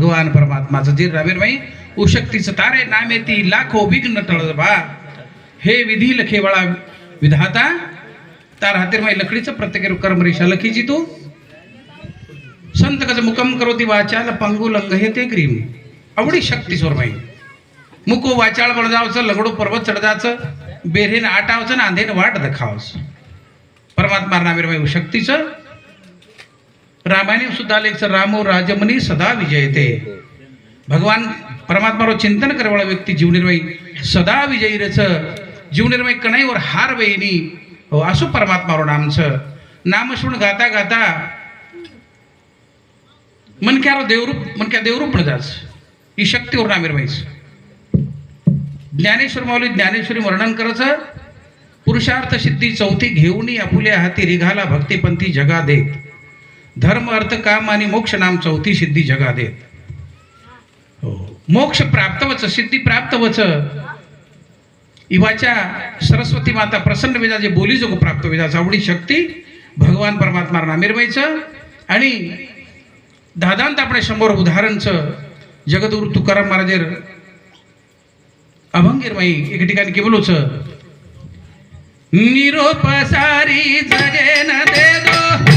भगवान परमात्माचं. जे रवीरमाई उशक्तीचं तारे नाम येती लाखो विघ्न टळ बा. हे विधी लखेवाळा विधाता तार हातीर लकडीचं प्रत्येक कर्म रेषा लखीची तू. संत कच मुकम करोती वाचाल पंगू लंग हे ते क्रीम आवडी शक्ती सोरमाई मुको वाचाळ बळजावचं जावचं लंगडो पर्वत चढजाचं बेरेन आटावचं ना आंधेन वाट दखावस परमात्मा नामीरमाई शक्तीचं रामायण सुद्धा लेख रामो राजमनी सदा विजयते. भगवान परमात्मावर चिंतन करवाळा व्यक्ती जीवनिर्मयी सदा विजयी रच जीवनिर्मयी कणाईवर हार वेईनी हो असो परमात्मावर नामचं नामश्रुण गाता गाता मनक्यावर देवरूप मनक्या देवरूप न जास ही शक्तीवर नामिरमाईच ज्ञानेश्वर माऊली ज्ञानेश्वरी वर्णन करायचं पुरुषार्थ सिद्धी चौथी घेऊन आपुल्या हाती रिघाला भक्तीपंथी जगा देत. धर्म अर्थ काम आणि मोक्ष नाम चौथी सिद्धी जगा देत हो. मोक्ष प्राप्त वच सिद्धी प्राप्त वच. इवाच्या सरस्वती माता प्रसन्न वेदा जे बोली जोग प्राप्त वेदाचा आवडी शक्ती भगवान परमात्मा नामिरमाईचं आणि दादांत आपण शंभर उदाहरणचं जगदगुरु तुकाराम महाराजेर अभंगीरमाई एक ठिकाणी केवलोच. निरोप सारी जगे न दे दो.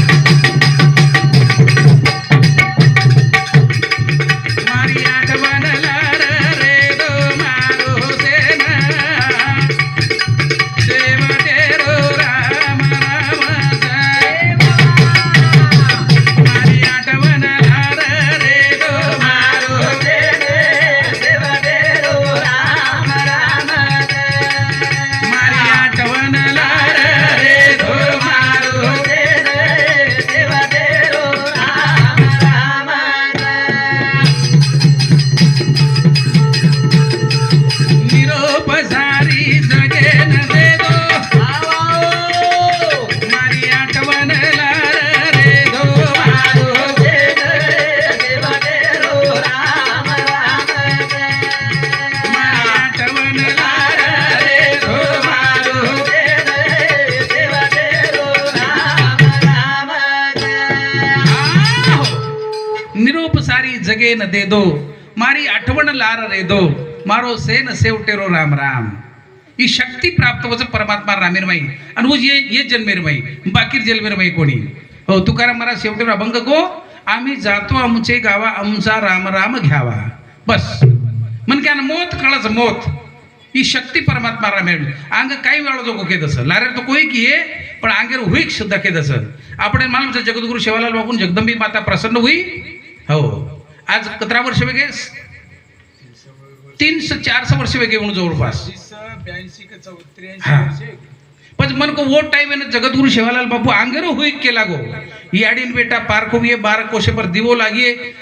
सारी दे दो। मारी आठवण लार रे दो। मारो सेन सेवटेरो राम राम। ही शक्ती प्राप्त होच परमात्मा रामीरमाई आणि उज ये ये जन्मेरमाई बाकीर जन्मेरमाई कोणी? हो तुकाराम महाराज शेवटेरो अभंग गो आम्ही जातो आमचे गावा आमचा राम राम घ्यावा. बस. म्हणक्या मोत कळच मोत. ही शक्ती परमात्मा रामेर. अंग काही वेळा जो गोके तसं लारेर तो कोई की ये पण आंगेर हुईक सुद्धा के तसं आपण मला जगद्गुरु शेवालाल बाबून जगदंबी माता प्रसन्न हुई? हो. आज कतरा वर्ष वेगळे तीनशे चारशे वर्ष वेगळे म्हणून जवळपास. हा. पण मन को वो टाइम है ना जगतगुरु शिवालाल बापू आंगेरो हुई के लागो याडीन बेटा पार को ये बारह कोशे पर दिवो लागिए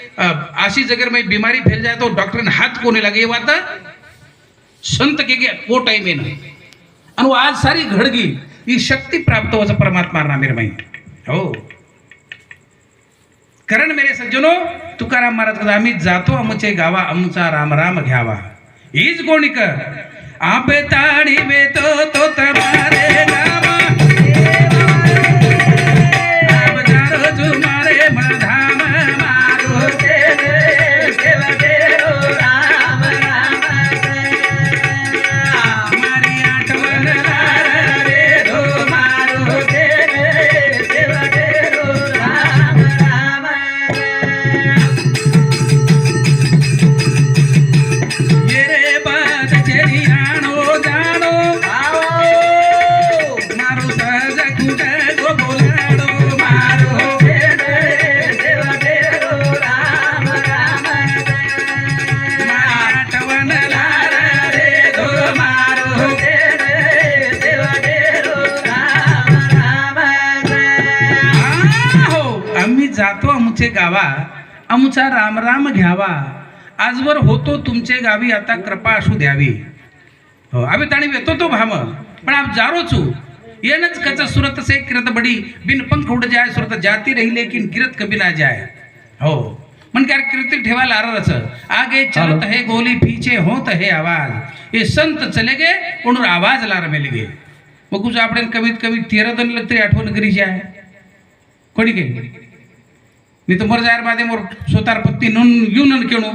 आशी जगह में बीमारी फैल जाए तो डॉक्टर ने हाथ कोने लगे ये बात संत के गया वो टाइम है ना. आणि आज सारी घडगी ही शक्ती प्राप्त होचं परमात्मा रामीरमाई हो. कारण मेरे सज्जनो तुकाराम महाराज कहतात, आम्ही जातो आमचे गावा आमचा राम राम घ्यावा. हीच कोणी कर. आपे ताणी बेतो तो तमारे गावा. गावा. आमचा राम राम घ्यावा. आजवर होतो तुमचे गावी आता कृपा असू द्यावी. हो आम्ही ताणी येतो तो भाम. पण आप जारोचू येणच कच सुरत से किरत बडी. बिन पंख उड जाय सुरत जाती रही लेकिन किरत कभी ना जाय. हो. मन क्या कीर्ति ठेवायला आरच आगे चलत है गोली पीछे होत है आवाज. ये संत चले गे कोण आवाज लार मेले गे. मग कुछ आपण कमीत कमी तेरा दिन तरी आठवण करीची आहे कोणी गे मी तर जाहीर जायर मोर स्वतार पत्ती नून घेऊन केणू।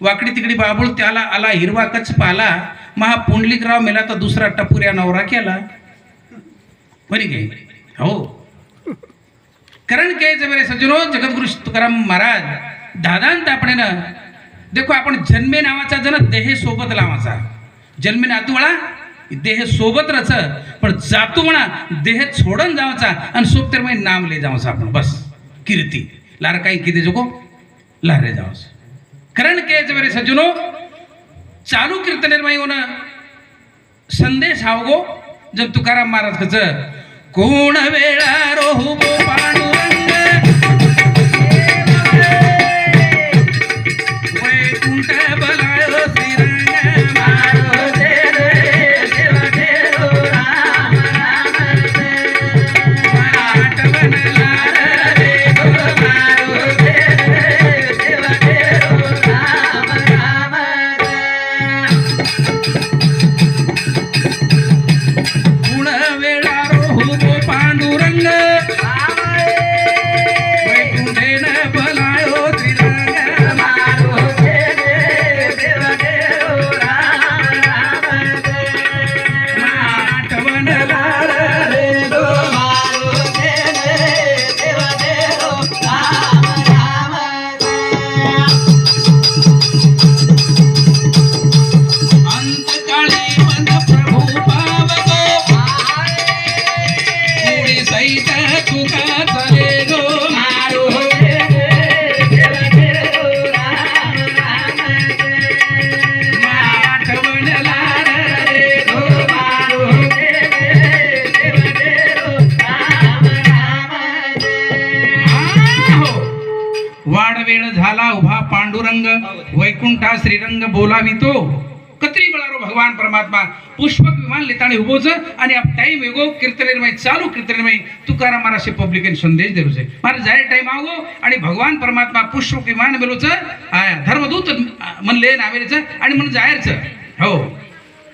वाकडी तिकडी बाबूळ त्याला आला हिरवा कच पाला। महा पुंडलिकराव मेला तर दुसरा टपुऱ्या नवरा केला। बरी काय हो। कारण काय बरे सज्जनो जगद्गुरु तुकाराम महाराज दादांत आपण देखो आपण जन्मे नावाचा जण देहे सोबत लावाचा। जन्मे नातू वळा देह सोबत रच पण जातो म्हणा देह सोडून जावाचा आणि सोबत नाम ले जावाचा आपण बस कीर्ती. लार काही किती जगो लारे जावाच कारण काय મારે સજ્જનો ચાલુ कीर्तनेर होणं संदेश આવગો जब तुकाराम महाराज कच कोण वेळा रोहुबो पांडुरंग पुष्पक विमान उभोच आणि अब टाइम वेगो कीर्तनेरमय चालू कीर्तनेरमय तुकाराम महाराजचे पब्लिकन संदेश देऊच मारा जाहीर टाइम आवगो आणि भगवान परमात्मा पुष्प विमान बेलोच धर्मदूत म्हणले नावेच आणि म्हणून जाहीरच. हो.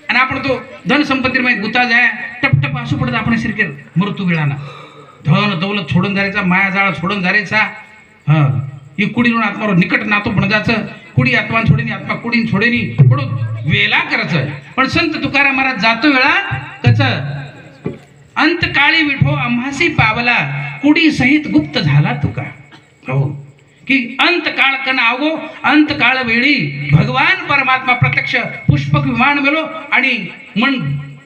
आणि आपण तो धन संपत्तीमय गुता जाय टप टप असू पडत आपण सिरकेर मृत्यू वेळाना. धन दौलत सोडून जायचा माया जाळ सोडून जायचा हा. ही कुडीनं आत्मावर निकट नातो पण जायचं कुडी आत्मा छोडेनी आत्मा कुडीन छोडेनी पडून वेला करायचं. पण संत तुकाराम महाराज जातो वेळा त्याच अंत काळी विठो आम्हासी पावला. कुडी सहित गुप्त झाला तुका. हो. की अंत काळ कण आवगो अंत काळ वेळी भगवान परमात्मा प्रत्यक्ष पुष्पक विमान मेलो आणि मन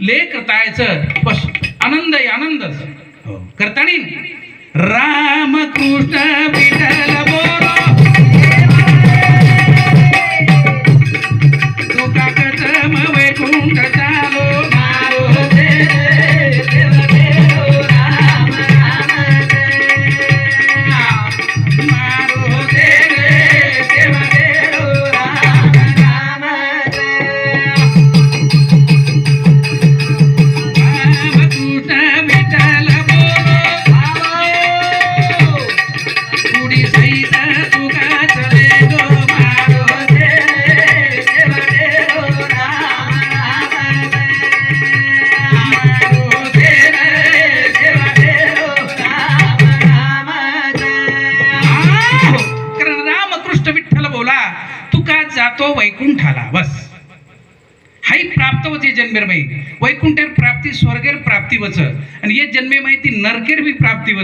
ले करतायचं. बस. आनंद आनंदच. हो. करतानी? राम कृष्ण विठ्ठल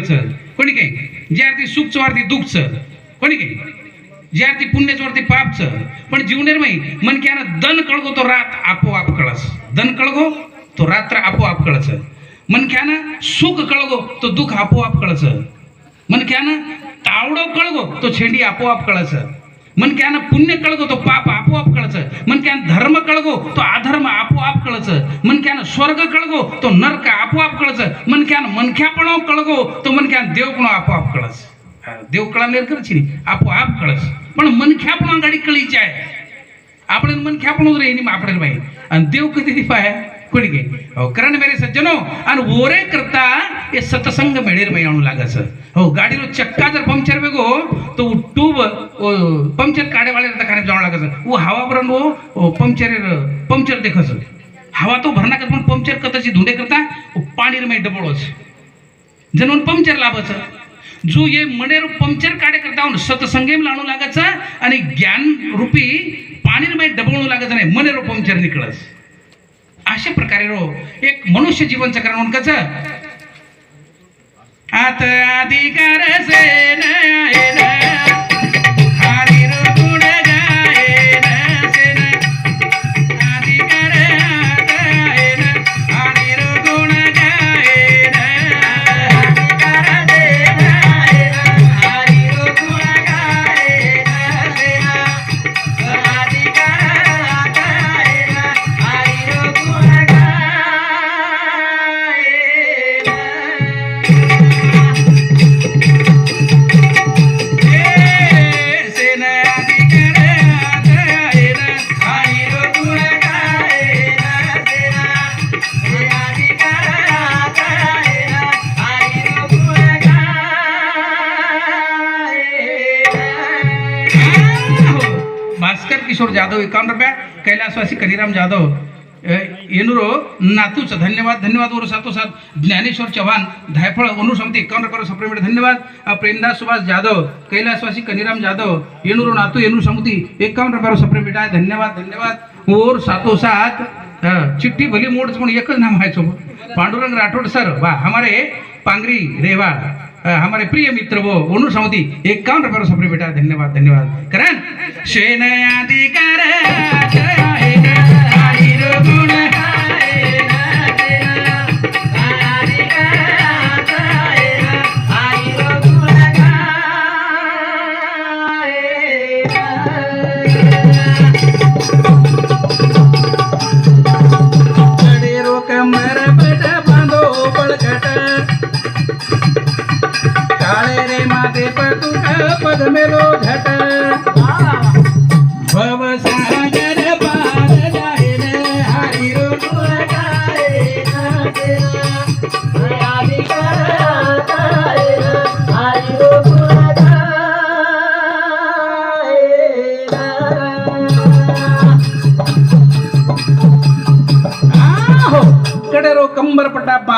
सर्वचं कोणी काय? ज्या अर्थी सुखचं वरती दुःखचं. कोणी काय? ज्या अर्थी पुण्याचं वरती पापच. पण जीवनेर माई मन की दन कळगो तो रात आपोआप कळस. दन कळगो तो रात्र आपोआप कळस. मन क्यानं सुख कळगो तो दुःख आपोआप कळस. मन क्यानं तावडो कळगो तो छेंडी आपोआप कळस. म्हणक्यानं पुण्य कळगो तो पाप आपोआप कळचं. म्हणक्यानं धर्म कळगो तो अधर्म आपोआप कळचं. म्हणक्यानं स्वर्ग कळगो तो नरक आपोआप कळचं. म्हणक्यानं मनख्यापणा कळगो तो म्हणक्यानं देवपणा आपोआप कळस. देव कळानेर करची नाही आपोआप कळस. पण मनख्यापणा गाडी कळीची आहे. आपण मनख्यापणच राहील आपल्याला माहीत आणि देव कधी पाया? ಕೊಡುಗೆ ಅವು ಕರಣ್ ಬೇರೆ ಸಜ್ಜನು आणि वोरे करता ये सतसंग मेळेर बाई आणू लागस हो गाडी चक्का जर पंक्चर बेगो तो ट्यूब पंक्चर काढेवाळे रता खाने जाऊ लागाच उ हवा भरून वो पंक्चर पंक्चर देखस हवा तो भरना कर पण पंक्चर कताची धुंडे करता पाणी रे डबळोच जनून पंक्चर लाभच जो ये मनेर पंक्चर काढे करता हून सतसंगेम लाणू आणि ज्ञान रूपी पाणी रे डबळू लागाच नाही मनेर पंक्चर निकळस अशा प्रकारे रो. एक मनुष्य जीवन चक्र म्हणून कसं? आता अधिकार सेन किशोर जाधव एकावन्न रुपया कैलासवासी कनिराम जाधव. येनुरो नातूच धन्यवाद धन्यवाद वर सातोसात. ज्ञानेश्वर चव्हाण धायफळ अनुसमती एकावन्न रुपयावर सप्रेमेट धन्यवाद. प्रेमदास सुभाष जाधव कैलासवासी कनिराम जाधव येनुरो नातू येनू समती एकावन्न रुपयावर सप्रेमेट आहे धन्यवाद धन्यवाद. ओर सातोसात अ, चिठ्ठी भली मोडच पण एकच नाम आहे सोबत पांडुरंग राठोड सर वा हमारे पांगरी रेवा. हमारे प्रिय मित्र वो ओनूर एक काउंटर पर सप्रे बेटा धन्यवाद धन्यवाद। करण शेन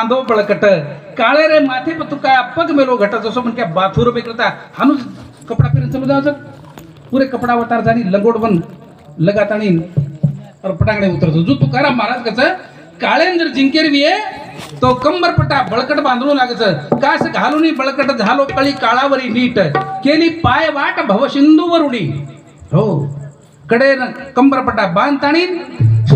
बांधव बळकट काळे रे माथे पतुका पग मेलो घट. जसो म्हणजे बाथूर बेकरता हानूच कपडा फिरून चलो जाऊ पुरे कपडा वतार जाणी लंगोट बन लगात आणि पटांगडे उतरतो. जो तुकाराम महाराज कसं काळेन जर जिंकेर विये तो कंबर पटा बळकट बांधून लागच कास घालून बळकट झालो कळी काळावरी नीट. केली पाय वाट भवसिंधू उडी हो. कडे कंबरपटा कंबरपट्टा बांधताणी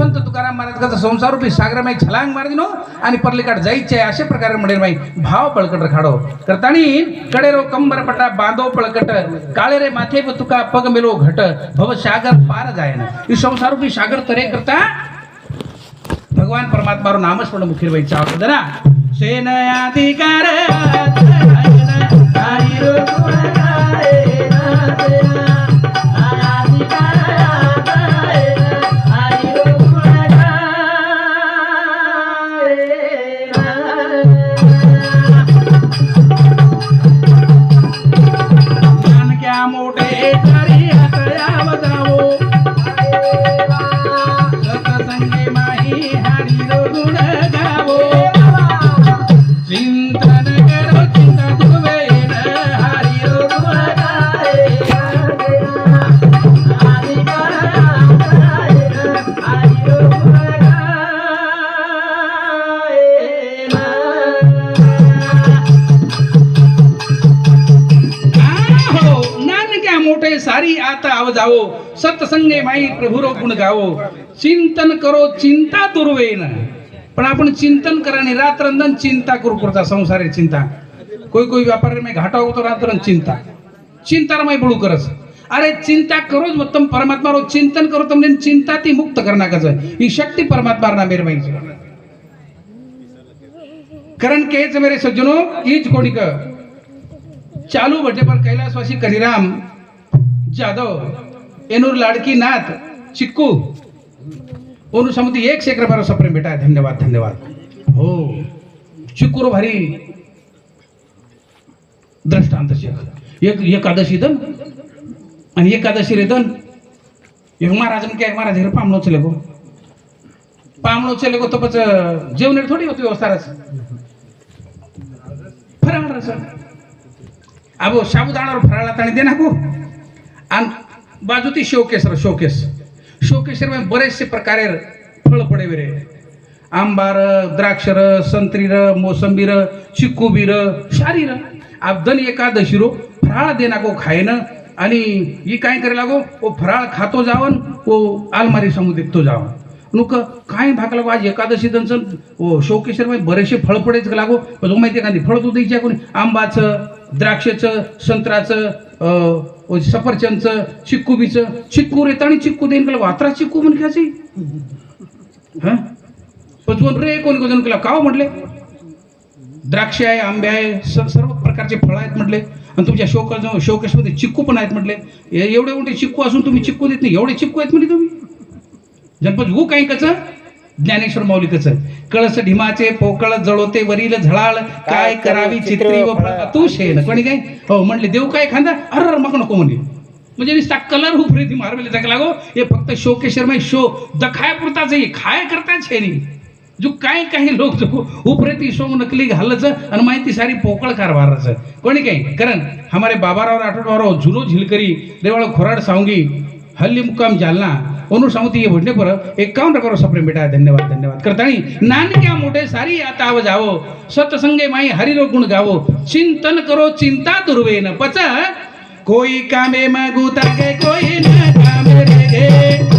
संत तुकाराम महाराज संसारूपी संसार सागर माई छलांग मारदिनो आणि परलिकाट जायचे अशा प्रकारे म्हणेल माई भाव पळकट रखाडो करतानी कडेरो कंबर पटा बांधो पळकट काळे रे माथे व तुका पग मिलो घट भव सागर पार जायन ही संसारूपी सागर तरे करता भगवान परमात्मा नामस्मरण मुखीर व्हायचा होता ना सेन अधिकार प्रसंगे माई प्रभुरो गुण गावो. चिंतन करो चिंता दुर्वेन पण आपण चिंतन कराने रात्रंदन चिंता करू करता संसारे चिंता. कोई कोई व्यापार मी घाटा होतो रात्रन चिंता. चिंता माई बळू करस. अरे चिंता करो उत्तम परमात्मा रो चिंतन करो तुमने चिंता ती मुक्त करना कस? ही शक्ती परमात्मा ना मेरे माई कारण कहच मेरे सज्जनो ईज कोणिक? चालू भट्टे पर कैलासवासी कलिराम जाधव. एनूर लाडकी नाथ चिक्कू ओनु समिती एक शेकर बारो सप्रेम बेटा धन्यवाद धन्यवाद हो चिक्कू भारी दृष्टांत शेख एक एकादशी दन आणि एकादशी रे दन एक महाराज काय महाराज हिर पामलो चले गो पामलो चले गो तो पच जेवण थोडी होती व्यवस्था रस फराळ रस अबो साबुदाणावर फराळा ताणी दे ना गो आणि बाजू ती शोकेस शोकेस शोकेसरमध्ये बरेचसे प्रकारे फळ पडे वेरे. आंबार द्राक्षर संत्रीर मोसंबीर चिक्कूबीर शारीर अब्दन एकादशी रो फराळ दे ना गो खायनं आणि ही काय करे लागो? ओ फराळ खातो जावन ओ आलमारी समोर देखतो जावन. नुक काय भाग लागो आज एकादशी दंचन ओ शोकेशरमध्ये बरेचसे फळ पडेच लागो. जो माहिती आहे का फळ तू द्यायची कोणी? आंबाचं द्राक्षाचं संत्राचं सफरचंदचं चिक्कूबीचं चिक्कू रेता आणि चिक्कू देईन केला वात्रा चिक्कू म्हण घ्यायची हा? पचवून रे कोणी कोणी केला? काव म्हटले? द्राक्ष आहे आंबे आहे स- सर्व प्रकारचे फळं आहेत म्हटले. आणि तुमच्या शोक शोकेशमध्ये चिक्कू पण आहेत म्हटले. एवढे मोठे चिक्कू असून तुम्ही चिक्कू देत नाही. एवढे चिक्कू आहेत म्हणजे तुम्ही. जनपद हू काही कचं? ज्ञानेश्वर माऊली कच कळस ढिमाचे पोकळ जळोते वरील झळाळ काय करावी चित्री व तू शेण कोणी काय? हो म्हणले देऊ काय खांदा? अर मग नको म्हणे. म्हणजे नुसता कलर हुफरे ती मारवेले जागा लागो. हे फक्त शोकेश्वर मध्ये शो. दखाय पुरताच आहे खाय करताच हे नाही. जो काय काही लोक जो उपरेती सोंग नकली घालच आणि माहिती सारी पोकळ कारभाराच. कोणी काय? कारण हमारे बाबाराव राठोडराव झुलो झिलकरी रेवाळ खोराड सावंगी हल्ली मुक्काम जालना. ओनू सावंती ये भोडणे पर एकावन्न करो सप्रे बेटा धन्यवाद धन्यवाद. करताणी नानक्या मोठे सारी आता आव जावो. सत्संगे माई हरिरो गुण गावो. चिंतन करो चिंता दुर्वेन पच कोई कामे मागू ताके कोई न कामे रे